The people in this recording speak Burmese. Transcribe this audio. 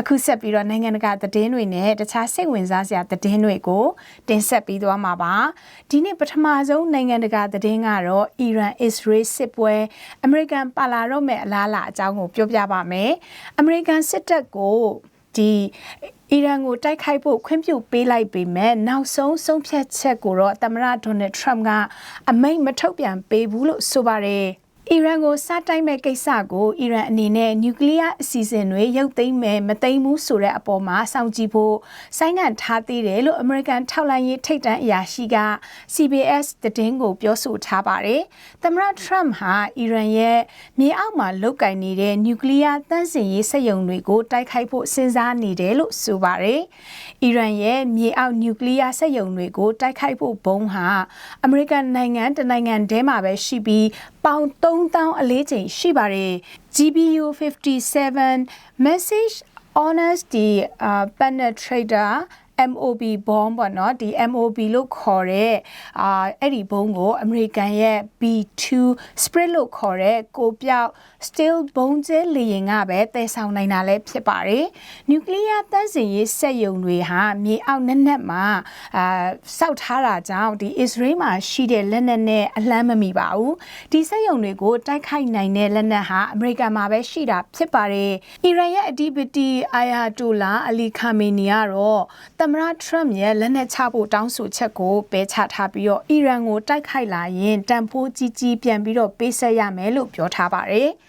အခုဆက်ပြီးတော့နိုင်ငံတကာသတင်းတွေနဲ့တခြားစိတ်ဝင်စားစရာသတင်းတွေကိုတင်ဆက်ပြီးသွားမှာပါဒီနေ့ပထမဆုံးနိုင်ငံတကာသတင်းကတော့အီရန်အစ္စရေးစစ်ပွဲအမေရိကန်ပါလာတော့မဲ့အလားအလာအကြောင်းကိုပြောပြပါမယ်အမေရိကန်စစ်တပ်ကိုဒီအီရန်ကိုတိုက်ခိုက်ဖို့ခွင့်ပြုပေးလိုက်ပေမဲ့နောက်ဆုံးဆုံးဖြတ်ချက်ကိုတော့သမ္မတဒေါ်နယ်ထရမ့်ကအမိန့်မထုတ်ပြန်ပေးဘူးလို့ဆိုပါတယ် အီရန်ကိုစားတိုက်မဲ့ကိစ္စကိုအီရန်အနေနဲ့နျူကလ িয়ার အစီအစဉ်တွေရုပ်သိမ်းမယ်မသိမ်းဘူးဆိုတဲ့အပေါ်မှာစောင့်ကြည့်ဖို့ဆိုင်းငံ့ထားသေးတယ်လို့အမေရိကန်ထောက်လှမ်းရေးထိပ်တန်းအရာရှိက CBS သတင်းကိုပြောဆိုထားပါတယ်။သမ္မတထရမ့်ဟာအီရန်ရဲ့မြေအောက်မှာလုတ်ကင်နေတဲ့နျူကလ িয়ার တန့်စင်ရေးစက်ရုံတွေကိုတိုက်ခိုက်ဖို့စဉ်းစားနေတယ်လို့ဆိုပါတယ်။အီရန်ရဲ့မြေအောက်နျူကလ িয়ার စက်ရုံတွေကိုတိုက်ခိုက်ဖို့ဘုံဟာအမေရိကန်နိုင်ငံတနိုင်ငံထဲမှာပဲရှိပြီး ပေါင်3000အလေးချိန်ရှိပါတယ်။ GBU 57 message honors the uh, penetrator MOB bomb ပေါ့နော်ဒီ MOB လို့ခေါ်တဲ့အာအဲ့ဒီဘုံကို အမေရိကန်ရဲ့ B2 Spirit လို့ခေါ်တဲ့ကိုပြောက် steel ဘုံကျဲလေရင်ကပဲတည်ဆောင်နိုင်တာလည်းဖြစ်ပါတယ်။နျူကလ িয়ার တန့်စင်ရေးစက်ရုံတွေဟာမြေအောက်နက်နက်မှာအာစောက်ထားတာကြောင့်ဒီ Israel မှာရှိတဲ့လက်နက်နဲ့အလန်းမမီပါဘူး။ဒီစက်ရုံတွေကိုတိုက်ခိုက်နိုင်တဲ့လက်နက်ဟာအမေရိကန်မှာပဲရှိတာဖြစ်ပါတယ်။အီရန်ရဲ့အဓိပတိအာယာတိုလာအလီခါမီနီကတော့သမ္မတထရမ့်ရဲ့လက်နက်ချဖို့တောင်းဆိုချက်ကိုပယ်ချထားပြီးတော့အီရန်ကိုတိုက်ခိုက်လာရင်တန်ဖိုးကြီးကြီးပြန်ပြီးတော့ပေးဆက်ရမယ်လို့ပြောထားပါတယ်